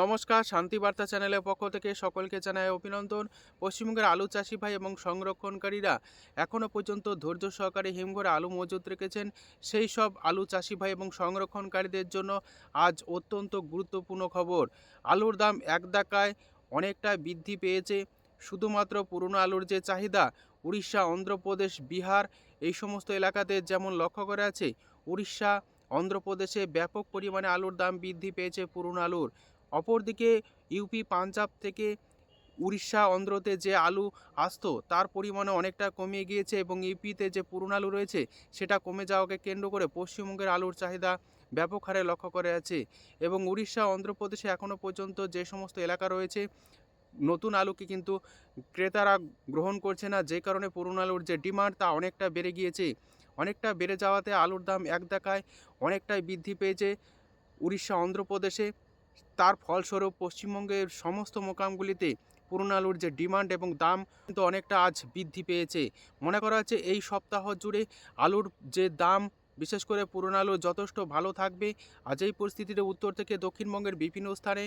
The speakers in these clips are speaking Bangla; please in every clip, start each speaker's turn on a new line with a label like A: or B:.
A: নমস্কার শান্তিবার্তা চ্যানেলের পক্ষ থেকে সকলকে জানাই অভিনন্দন। পশ্চিমবঙ্গের আলু চাষি ভাই এবং সংরক্ষণকারীরা এখনও পর্যন্ত ধৈর্য সহকারে হিমঘরে আলু মজুত রেখেছেন। সেই সব আলু চাষি ভাই এবং সংরক্ষণকারীদের জন্য আজ অত্যন্ত গুরুত্বপূর্ণ খবর। আলুর দাম এক দাকায় অনেকটা বৃদ্ধি পেয়েছে। শুধুমাত্র পুরনো আলুর যে চাহিদা, উড়িষ্যা, অন্ধ্রপ্রদেশ, বিহার, এই সমস্ত এলাকাতে যেমন লক্ষ্য করা আছে, উড়িষ্যা, অন্ধ্রপ্রদেশে ব্যাপক পরিমাণে আলুর দাম বৃদ্ধি পেয়েছে পুরনো আলুর। অপরদিকে ইউপি পাঞ্জাব থেকে উড়িষ্যা অন্ধ্রতে যে আলু আসতো, তার পরিমাণে অনেকটা কমিয়ে গিয়েছে এবং ইউপিতে যে পুরনো আলু রয়েছে, সেটা কমে যাওয়াকে কেন্দ্র করে পশ্চিমবঙ্গের আলুর চাহিদা ব্যাপক হারে লক্ষ্য করে আছে। এবং উড়িষ্যা, অন্ধ্রপ্রদেশে এখনও পর্যন্ত যে সমস্ত এলাকা রয়েছে, নতুন আলুকে কিন্তু ক্রেতারা গ্রহণ করছে না। যে কারণে পুরনো আলুর যে ডিমান্ড, তা অনেকটা বেড়ে গিয়েছে। অনেকটা বেড়ে যাওয়াতে আলুর দাম এক দেখায় অনেকটাই বৃদ্ধি পেয়েছে উড়িষ্যা, অন্ধ্রপ্রদেশে। তার ফলস্বরূপ পশ্চিমবঙ্গের সমস্ত মোকামগুলিতে পুরনো আলুর যে ডিমান্ড এবং দাম কিন্তু অনেকটা আজ বৃদ্ধি পেয়েছে। মনে করা হচ্ছে এই সপ্তাহ জুড়ে আলুর যে দাম, বিশেষ করে পুরনো আলু যথেষ্ট ভালো থাকবে। আজ এই পরিস্থিতিতে উত্তর থেকে দক্ষিণবঙ্গের বিভিন্ন স্থানে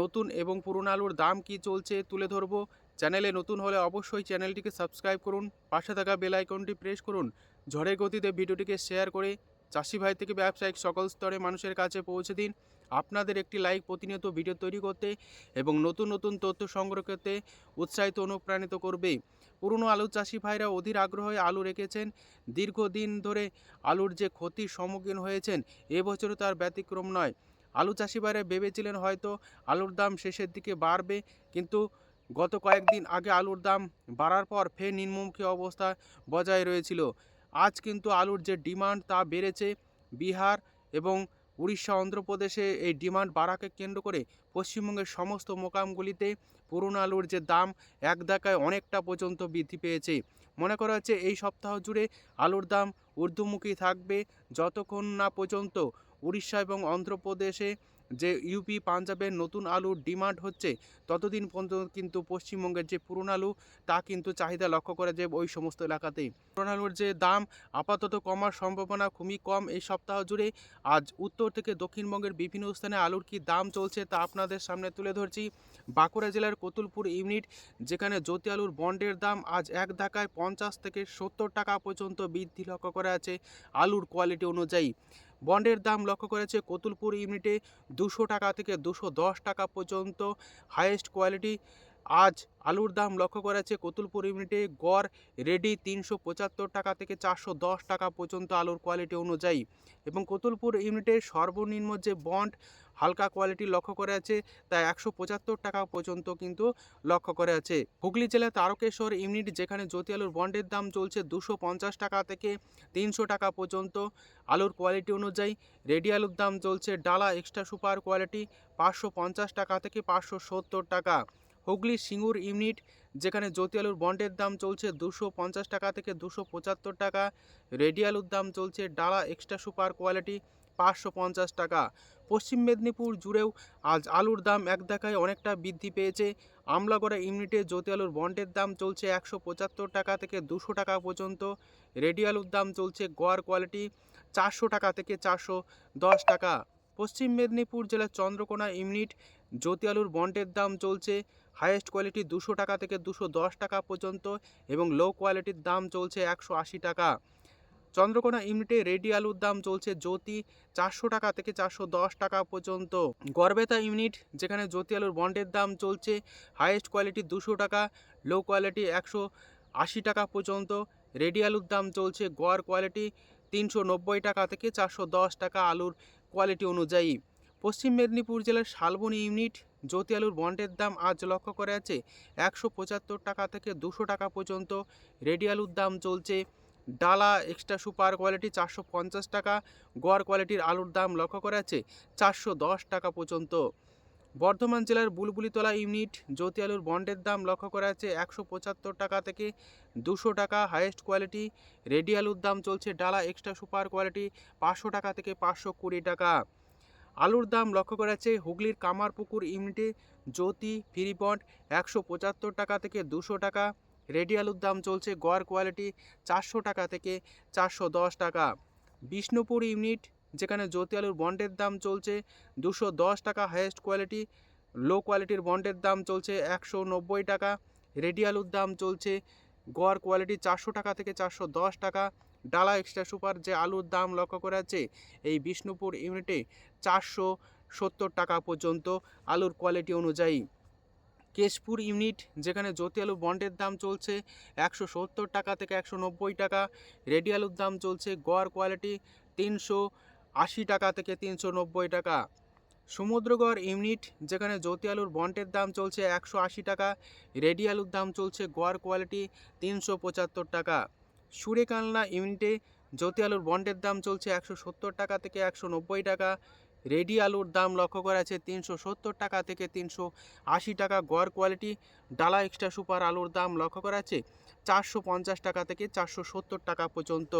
A: নতুন এবং পুরনো আলুর দাম কি চলছে তুলে ধরবো। চ্যানেলে নতুন হলে অবশ্যই চ্যানেলটিকে সাবস্ক্রাইব করুন, পাশে থাকা বেল আইকনটি প্রেস করুন। ঝড়ের গতিতে ভিডিওটিকে শেয়ার করে চাষি ভাই থেকে ব্যবসায়িক সকল স্তরে মানুষের কাছে পৌঁছে দিন। আপনাদের একটি লাইক প্রতিনিয়ত ভিডিও তৈরি করতে এবং নতুন নতুন তথ্য সংগ্রহ করতে উৎসাহিত অনুপ্রাণিত করবে। পুরনো আলু চাষি ভাইরা অধীর আগ্রহে আলু রেখেছেন। দীর্ঘদিন ধরে আলুর যে ক্ষতির সম্মুখীন হয়েছেন এবছরও তার ব্যতিক্রম নয়। আলু চাষি ভাইরা ভেবেছিলেন হয়তো আলুর দাম শেষের দিকে বাড়বে, কিন্তু গত কয়েকদিন আগে আলুর দাম বাড়ার পর ফের নিম্নমুখী অবস্থা বজায় রয়েছিল। আজ কিন্তু আলুর যে ডিমান্ড তা বেড়েছে। বিহার এবং উড়িষ্যা, অন্ধ্রপ্রদেশে এই ডিমান্ড বাড়াকে কেন্দ্র করে পশ্চিমবঙ্গের সমস্ত মোকামগুলিতে পুরনো আলুর যে দাম এক দেখায় অনেকটা পর্যন্ত বৃদ্ধি পেয়েছে। মনে করা হচ্ছে এই সপ্তাহ জুড়ে আলুর দাম ঊর্ধ্বমুখী থাকবে। যতক্ষণ না পর্যন্ত উড়িষ্যা এবং অন্ধ্রপ্রদেশে যে ইউপি পাঞ্জাবের নতুন আলুর ডিমান্ড হচ্ছে ততদিন পর্যন্ত কিন্তু পশ্চিমবঙ্গের যে পুরনো আলু, তা কিন্তু চাহিদা লক্ষ্য করা যায় ওই সমস্ত এলাকাতেই। পুরনো আলুর যে দাম আপাতত কমার সম্ভাবনা খুবই কম এই সপ্তাহ জুড়ে। আজ উত্তর থেকে দক্ষিণবঙ্গের বিভিন্ন স্থানে আলুর কি দাম চলছে তা আপনাদের সামনে তুলে ধরছি। বাঁকুড়া জেলার কতুলপুর ইউনিট, যেখানে জ্যোতি আলুর বন্ডের দাম আজ এক ধাক্কায় পঞ্চাশ থেকে সত্তর টাকা পর্যন্ত বৃদ্ধি লক্ষ্য করা আছে আলুর কোয়ালিটি অনুযায়ী। বন্ডের দাম লক্ষ্য করেছে কতুলপুর ইউনিটে দুশো টাকা থেকে দুশো দশ টাকা পর্যন্ত হায়েস্ট কোয়ালিটি আজ আলুর দাম লক্ষ্য করেছে কতুলপুর ইউনিটে গড় রেডি তিনশো পঁচাত্তর টাকা থেকে চারশো দশ টাকা পর্যন্ত আলুর কোয়ালিটি অনুযায়ী। এবং কতুলপুর ইউনিটের সর্বনিম্ন যে বন্ড হালকা কোয়ালিটি লক্ষ্য করে আছে তা একশো পঁচাত্তর টাকা পর্যন্ত কিন্তু লক্ষ্য করে আছে হুগলি জেলার তারকেশ্বর ইউনিট যেখানে জ্যোতি আলুর বন্ডের দাম চলছে দুশো পঞ্চাশ টাকা থেকে তিনশো টাকা পর্যন্ত। আলুর কোয়ালিটি অনুযায়ী রেডি আলুর দাম চলছে ডালা এক্সট্রা সুপার কোয়ালিটি পাঁচশো পঞ্চাশ টাকা থেকে পাঁচশো সত্তর টাকা। হুগলি সিঙ্গুর ইউনিট, যেখানে জ্যোতি আলুর বন্ডের দাম চলছে দুশো পঞ্চাশ টাকা থেকে দুশো পঁচাত্তর টাকা, রেডি আলুর দাম চলছে ডালা এক্সট্রা সুপার কোয়ালিটি পাঁচশো পঞ্চাশ টাকা। পশ্চিম মেদিনীপুর জুড়েও আজ আলুর দাম এক দেখায় অনেকটা বৃদ্ধি পেয়েছে। আমলাগড়া ইউনিটে জ্যোতি আলুর বন্ডের দাম চলছে একশো পঁচাত্তর টাকা থেকে দুশো টাকা পর্যন্ত। রেডি আলুর দাম চলছে গড় কোয়ালিটি চারশো টাকা থেকে চারশো দশ টাকা। পশ্চিম মেদিনীপুর জেলার চন্দ্রকোনা ইউনিট, জ্যোতি আলুর বন্ডের দাম চলছে হাইয়েস্ট কোয়ালিটি দুশো টাকা থেকে দুশো দশ টাকা পর্যন্ত এবং লো কোয়ালিটির দাম চলছে একশো আশি টাকা। চন্দ্রকোনা ইউনিটে রেডি আলুর দাম চলছে জ্যোতি চারশো টাকা থেকে চারশো দশ টাকা পর্যন্ত। গড়বেতা ইউনিট, যেখানে জ্যোতি আলুর বন্ডের দাম চলছে হাইয়েস্ট কোয়ালিটি দুশো টাকা, লো কোয়ালিটি একশো আশি টাকা পর্যন্ত। রেডি আলুর দাম চলছে গড় কোয়ালিটি তিনশো নব্বই টাকা থেকে চারশো দশ টাকা আলুর কোয়ালিটি অনুযায়ী। পশ্চিম মেদিনীপুর জেলার শালবনী ইউনিট জ্যোতি আলুর বন্ডের দাম আজ লক্ষ্য করে আছে একশো পঁচাত্তর টাকা থেকে দুশো টাকা পর্যন্ত। রেডি আলুর দাম চলছে ডালা এক্সট্রা সুপার কোয়ালিটি চারশো পঞ্চাশ টাকা, গড় কোয়ালিটির আলুর দাম লক্ষ্য করা আছে চারশো দশ টাকা পর্যন্ত। বর্ধমান জেলার বুলবুলিতলা ইউনিট জ্যোতি আলুর বন্ডের দাম লক্ষ্য করা আছে একশো পঁচাত্তর টাকা থেকে দুশো টাকা হাইয়েস্ট কোয়ালিটি। রেডি আলুর দাম চলছে ডালা এক্সট্রা সুপার কোয়ালিটি পাঁচশো টাকা থেকে পাঁচশো কুড়ি টাকা। আলুর দাম লক্ষ্য করা যাচ্ছে, হুগলির কামারপুকুর ইউনিটে জ্যোতি ফ্রি বন্ড একশো পঁচাত্তর টাকা থেকে দুশো টাকা, রেডি আলুর দাম চলছে গড় কোয়ালিটি চারশো টাকা থেকে চারশো দশ টাকা। বিষ্ণুপুর ইউনিট, যেখানে জ্যোতি আলুর বন্ডের দাম চলছে দুশো দশ টাকা হায়েস্ট কোয়ালিটি, লো কোয়ালিটির বন্ডের দাম চলছে একশো নব্বই টাকা, রেডি আলুর দাম চলছে গড় কোয়ালিটি চারশো টাকা থেকে চারশো দশ টাকা ডালা এক্সট্রা সুপার যে আলুর দাম লক্ষ্য করা যাচ্ছে, এই বিষ্ণুপুর ইউনিটে চারশো সত্তর টাকা পর্যন্ত আলুর কোয়ালিটি অনুযায়ী। কেশপুর ইউনিট, যেখানে জ্যোতি আলু বন্ডের দাম চলছে একশো সত্তর টাকা থেকে একশো নব্বই টাকা, রেডি আলুর দাম চলছে গড় কোয়ালিটি তিনশো আশি টাকা থেকে তিনশো নব্বই টাকা। সমুদ্রগড় ইউনিট, যেখানে জ্যোতি আলুর বন্ডের দাম চলছে একশো আশি টাকা, রেডি আলুর দাম চলছে গড় কোয়ালিটি তিনশো পঁচাত্তর টাকা। সুরেকালনা ইউনিটে জ্যোতি আলুর বন্ডের দাম চলছে একশো সত্তর টাকা থেকে একশো নব্বই টাকা। রেডি আলুর দাম লক্ষ্য করা আছে তিনশো সত্তর টাকা থেকে তিনশো আশি টাকা। গড় কোয়ালিটি ডালা এক্সট্রা সুপার আলুর দাম লক্ষ্য করা আছে চারশো পঞ্চাশ টাকা থেকে চারশো সত্তর টাকা পর্যন্ত।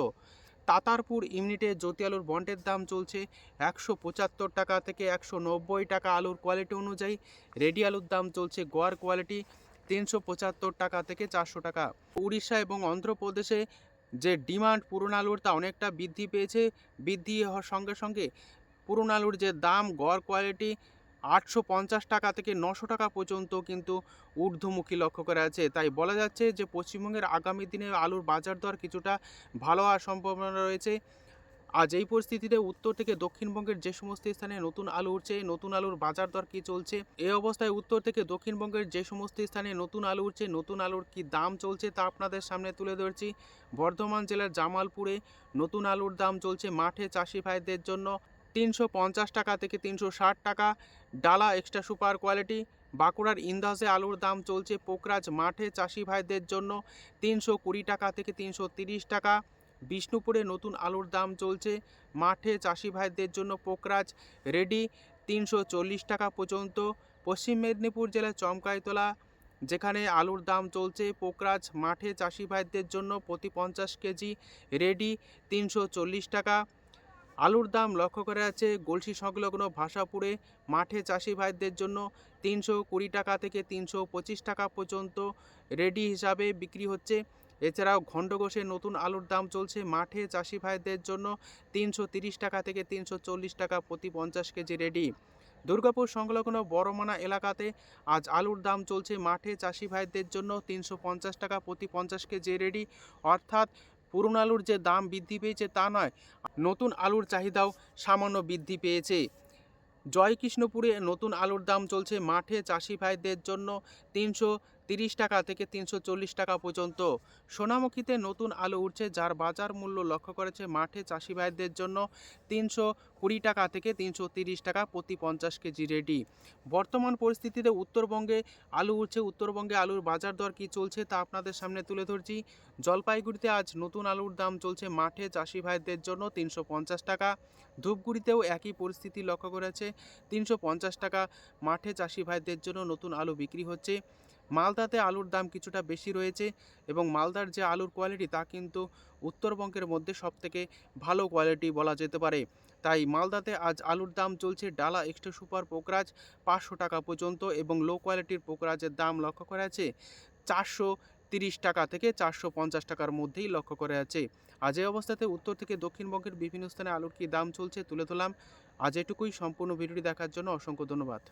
A: তাতারপুর ইউনিটে জ্যোতি আলুর বন্ডের দাম চলছে একশো পঁচাত্তর টাকা থেকে একশো নব্বই টাকা আলুর কোয়ালিটি অনুযায়ী। রেডি আলুর দাম চলছে গড় কোয়ালিটি তিনশো পঁচাত্তর টাকা থেকে চারশো টাকা। উড়িষ্যা এবং অন্ধ্রপ্রদেশে যে ডিমান্ড পুরনো আলুর তা অনেকটা বৃদ্ধি পেয়েছে। বৃদ্ধি হওয়ার সঙ্গে সঙ্গে পুরনো আলুর যে দাম, গড় কোয়ালিটি আটশো পঞ্চাশ টাকা থেকে নশো টাকা পর্যন্ত কিন্তু ঊর্ধ্বমুখী লক্ষ্য করা আছে তাই বলা যাচ্ছে যে, পশ্চিমবঙ্গের আগামী দিনে আলুর বাজার দর কিছুটা ভালো হওয়ার সম্ভাবনা রয়েছে। আজ এই পরিস্থিতিতে উত্তর থেকে দক্ষিণবঙ্গের যে সমস্ত স্থানে নতুন আলু উঠছে, নতুন আলুর বাজার দর কী চলছে? এই অবস্থায় উত্তর থেকে দক্ষিণবঙ্গের যে সমস্ত স্থানে নতুন আলু উঠছে, নতুন আলুর কী দাম চলছে তা আপনাদের সামনে তুলে ধরছি। বর্ধমান জেলার জামালপুরে নতুন আলুর দাম চলছে মাঠে চাষি ভাইদের জন্য তিনশো পঞ্চাশ টাকা থেকে তিনশো ষাট টাকা। ডালা এক্সট্রা সুপার কোয়ালিটি, বাঁকুড়ার ইন্দাসে আলুর দাম চলছে পোকরাজ মাঠে চাষি ভাইদের জন্য তিনশো কুড়ি টাকা থেকে তিনশো তিরিশ টাকা। বিষ্ণুপুরে নতুন আলুর দাম চলছে। মাঠে চাষি ভাইদের জন্য পোকরাজ রেডি, তিনশো চল্লিশ টাকা পর্যন্ত। পশ্চিম মেদিনীপুর জেলার চমকাইতলা, যেখানে আলুর দাম চলছে, পোকরাজ মাঠে চাষি ভাইদের জন্য প্রতি পঞ্চাশ কেজি রেডি, তিনশো চল্লিশ টাকা। আলুর দাম লক্ষ্য করা আছে গলসি সংলগ্ন ভাষাপুরে মাঠে চাষি ভাইদের জন্য তিনশো কুড়ি টাকা থেকে তিনশো পঁচিশ টাকা পর্যন্ত রেডি হিসাবে বিক্রি হচ্ছে। এছাড়াও ঘণ্টঘোষে নতুন আলুর দাম চলছে মাঠে চাষি ভাইদের জন্য তিনশো টাকা থেকে তিনশো চল্লিশ টাকা প্রতি পঞ্চাশ কেজি রেডি। দুর্গাপুর সংলগ্ন বড়মানা এলাকাতে আজ আলুর দাম চলছে মাঠে চাষি ভাইদের জন্য তিনশো পঞ্চাশ টাকা প্রতি পঞ্চাশ কেজি রেডি। অর্থাৎ পুরনো আলুর যে দাম বৃদ্ধি পেয়েছে তা নয়, নতুন আলুর চাহিদাও সামান্য বৃদ্ধি পেয়েছে। জয়কৃষ্ণপুরে নতুন আলুর দাম চলছে মাঠে চাষি ভাইদের জন্য তিনশো তিরিশ টাকা থেকে তিনশো চল্লিশ টাকা পর্যন্ত। সোনামুখীতে নতুন আলু উঠছে, যার বাজার মূল্য লক্ষ্য করেছে মাঠে চাষি ভাইদের জন্য তিনশো কুড়ি টাকা থেকে তিনশো তিরিশ টাকা প্রতি পঞ্চাশ কেজি রেডি। বর্তমান পরিস্থিতিতে উত্তরবঙ্গে আলু উঠছে, উত্তরবঙ্গে আলুর বাজার দর কী চলছে তা আপনাদের সামনে তুলে ধরছি। জলপাইগুড়িতে আজ নতুন আলুর দাম চলছে মাঠে চাষি ভাইদের জন্য তিনশো পঞ্চাশ টাকা। ধূপগুড়িতেও একই পরিস্থিতি লক্ষ্য করেছে, তিনশো পঞ্চাশ টাকা মাঠে চাষি ভাইদের জন্য নতুন আলু বিক্রি হচ্ছে। মালদাতে আলুর দাম কিছুটা বেশি রয়েছে এবং মালদার যে আলুর কোয়ালিটি তা কিন্তু উত্তরবঙ্গের মধ্যে সবথেকে ভালো কোয়ালিটি বলা যেতে পারে। তাই মালদাতে আজ আলুর দাম চলছে ডালা এক্সট্রা সুপার পোকরাজ পাঁচশো টাকা পর্যন্ত এবং লো কোয়ালিটির পোকরাজের দাম লক্ষ্য করা আছে চারশো তিরিশ টাকা থেকে চারশো পঞ্চাশ টাকার মধ্যেই লক্ষ্য করা আছে। আজ এই অবস্থাতে উত্তর থেকে দক্ষিণবঙ্গের বিভিন্ন স্থানে আলুর কী দাম চলছে তুলে ধরলাম। আজ এটুকুই, সম্পূর্ণ ভিডিওটি দেখার জন্য অসংখ্য ধন্যবাদ।